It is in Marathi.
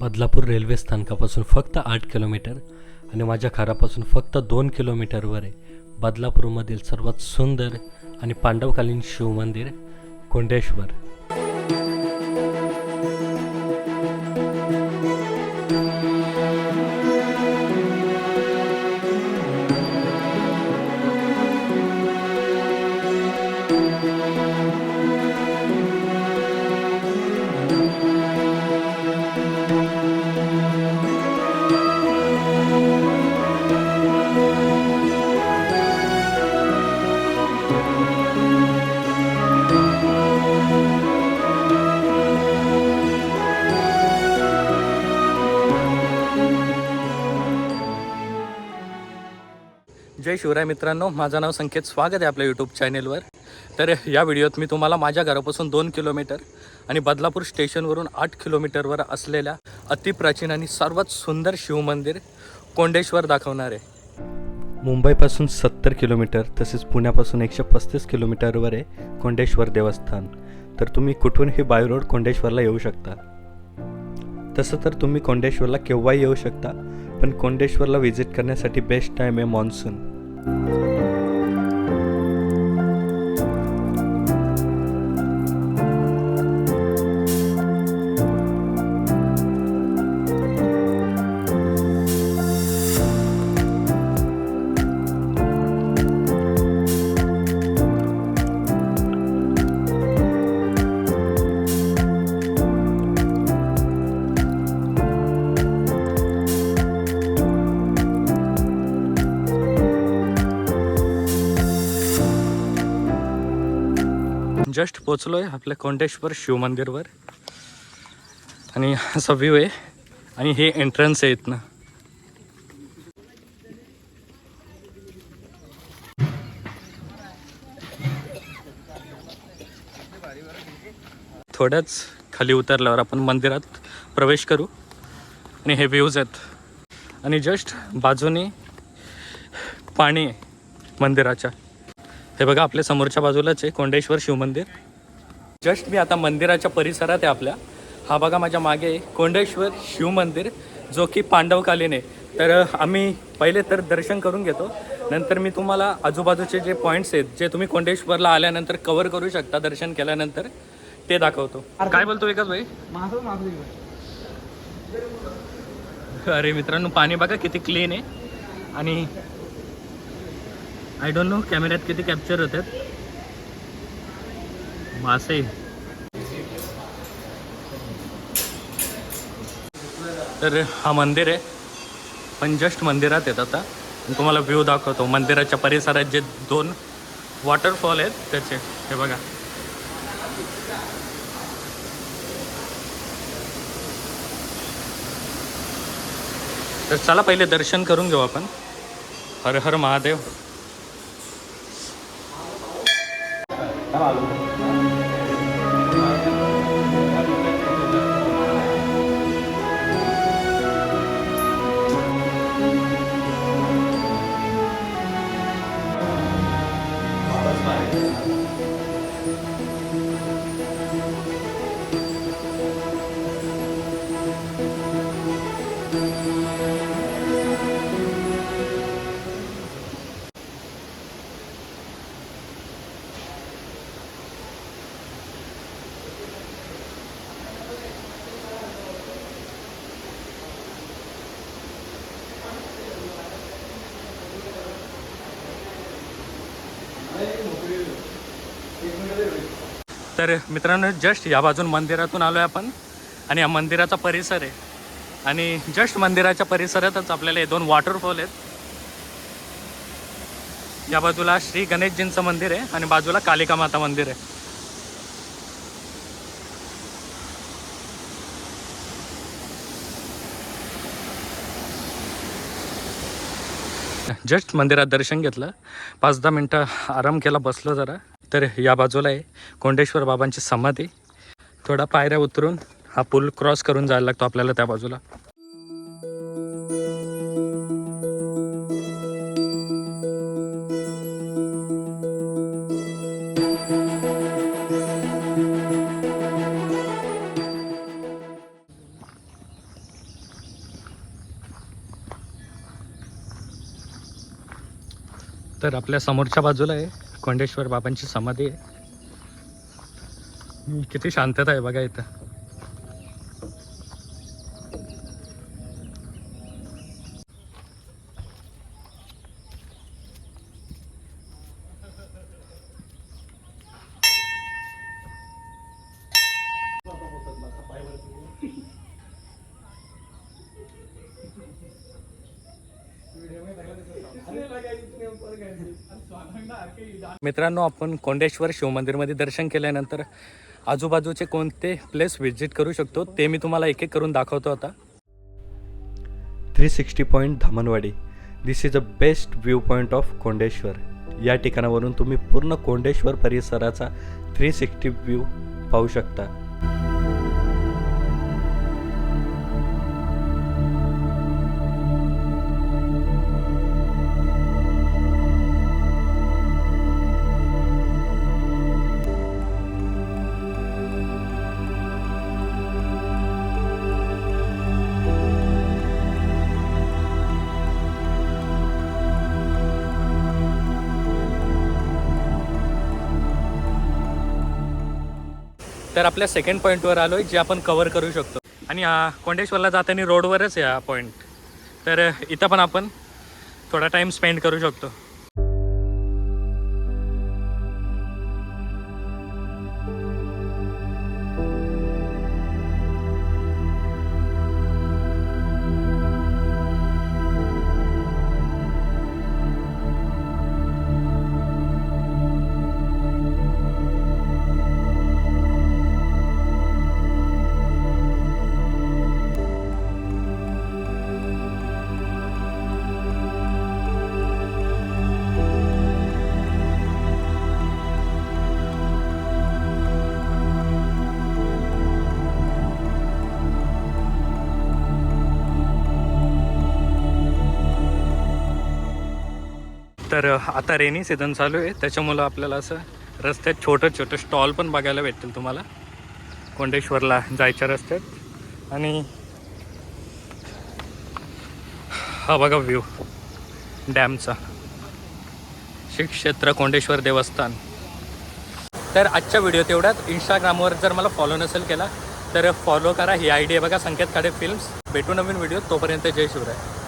बदलापूर रेल्वे स्थानकापासून फक्त आठ किलोमीटर आणि माझ्या घरापासून फक्त दोन किलोमीटरवर आहे. बदलापूरमधील सर्वात सुंदर आणि पांडवकालीन शिवमंदिर कोंडेश्वर. जय शिवराय मित्रांनो माझं नाव संकेत स्वागत आहे आपल्या यूट्यूब चॅनेलवर तर या व्हिडिओत मी तुम्हाला माझ्या घरापासून दोन किलोमीटर आणि बदलापूर स्टेशनवरून आठ किलोमीटरवर असलेल्या अतिप्राचीन आणि सर्वात सुंदर शिवमंदिर कोंडेश्वर दाखवणार आहे. मुंबईपासून सत्तर किलोमीटर तसेच पुण्यापासून एकशे पस्तीस किलोमीटरवर आहे कोंडेश्वर देवस्थान. तर तुम्ही कुठूनही बाय रोड कोंडेश्वरला येऊ शकता? तसं तर तुम्ही कोंडेश्वरला केव्हाही येऊ शकता पण कोंडेश्वरला व्हिजिट करण्यासाठी बेस्ट टाईम आहे मान्सून जस्ट पोचलो आहे आपल्या कोंडेश्वर शिवमंदिरवर आणि असा व्ह्यू आहे. आणि हे एंट्रन्स आहे इथनं. थोड्याच खाली उतरल्यावर आपण मंदिरात प्रवेश करू. आणि हे व्ह्यूज आहेत. आणि जस्ट बाजूने पाणी आहे मंदिराच्या. हे बघा आपल्या समोरच्या बाजूलाच आहे कोंडेश्वर शिवमंदिर जस्ट मी आता मंदिराच्या परिसरात आहे आपल्या. हा बघा माझ्या मागे कोंडेश्वर शिवमंदिर जो की पांडवकालीन आहे. तर आम्ही पहिले तर दर्शन करून घेतो. नंतर मी तुम्हाला आजूबाजूचे जे पॉईंट्स आहेत जे तुम्ही कोंडेश्वरला आल्यानंतर कवर करू शकता दर्शन केल्यानंतर ते दाखवतो. काय बोलतो विकास भाई? अरे मित्रांनो पाणी बघा किती क्लीन आहे. आणि आय डोंट नो कॅमेऱ्यात किती कॅप्चर होतात. मासे. तर हा मंदिर आहे. पण जस्ट मंदिरात येत आता. मी तुम्हाला व्ह्यू दाखवतो. मंदिराच्या परिसरात जे दोन वॉटरफॉल आहेत त्याचे. हे बघा. तर चला पहिले दर्शन करून घेऊ आपण. हर हर महादेव. तर मित्रांनो जस्ट या बाजून मंदिरातून आलो आहे आपण. आणि या मंदिराचा परिसर आहे. आणि जस्ट मंदिराच्या परिसरातच आपल्याला हे दोन वॉटरफॉल आहेत. या बाजूला श्री गणेशजींचं मंदिर आहे आणि बाजूला कालिका माता मंदिर आहे. जस्ट मंदिरात दर्शन घेतलं. पाच दहा मिनटं आराम केला बसलो जरा. तर या बाजूला आहे कोंडेश्वर बाबांची समाधी. थोडा पायऱ्या उतरून हा पूल क्रॉस करून जायला लागतो आपल्याला त्या बाजूला. तर आपल्या समोरच्या बाजूला आहे कोंडेश्वर बाबांची समाधी आहे. किती शांतता आहे बघा इथं. मित्रांनो आपण कोंडेश्वर शिवमंदिरमध्ये दर्शन केल्यानंतर आजूबाजूचे कोणते प्लेस व्हिजिट करू शकतो ते मी तुम्हाला एक एक करून दाखवतो आता. Three sixty point Dhamanwadi this is a best view point of Kondeshwar. या ठिकाणावरून तुम्ही पूर्ण कोंडेश्वर परिसराचा थ्री सिक्स्टी व्ह्यू पाहू शकता. तर आपल्या सेकंड पॉईंटवर आलो आहे जे आपण कवर करू शकतो. आणि कोंडेश्वरला जाताना रोडवरच आहे हा पॉईंट तर इथं पण आपण थोडा टाईम स्पेंड करू शकतो. तर आता रेनी सीझन चालू आहे. त्याच्यामुळं आपल्याला असं रस्त्यात छोटं छोटं स्टॉल पण बघायला भेटतील तुम्हाला. कोंडेश्वरला जायच्या रस्त्यात. आणि हा बघा व्ह्यू डॅमचा श्री क्षेत्र कोंडेश्वर देवस्थान. तर आजच्या व्हिडिओ तेवढ्यात इंस्टाग्रामवर जर मला फॉलो नसेल केला तर फॉलो करा. ही आय डी बघा संकेत काडे फिल्म्स भेटू नवीन व्हिडिओ तोपर्यंत जय शिवराय.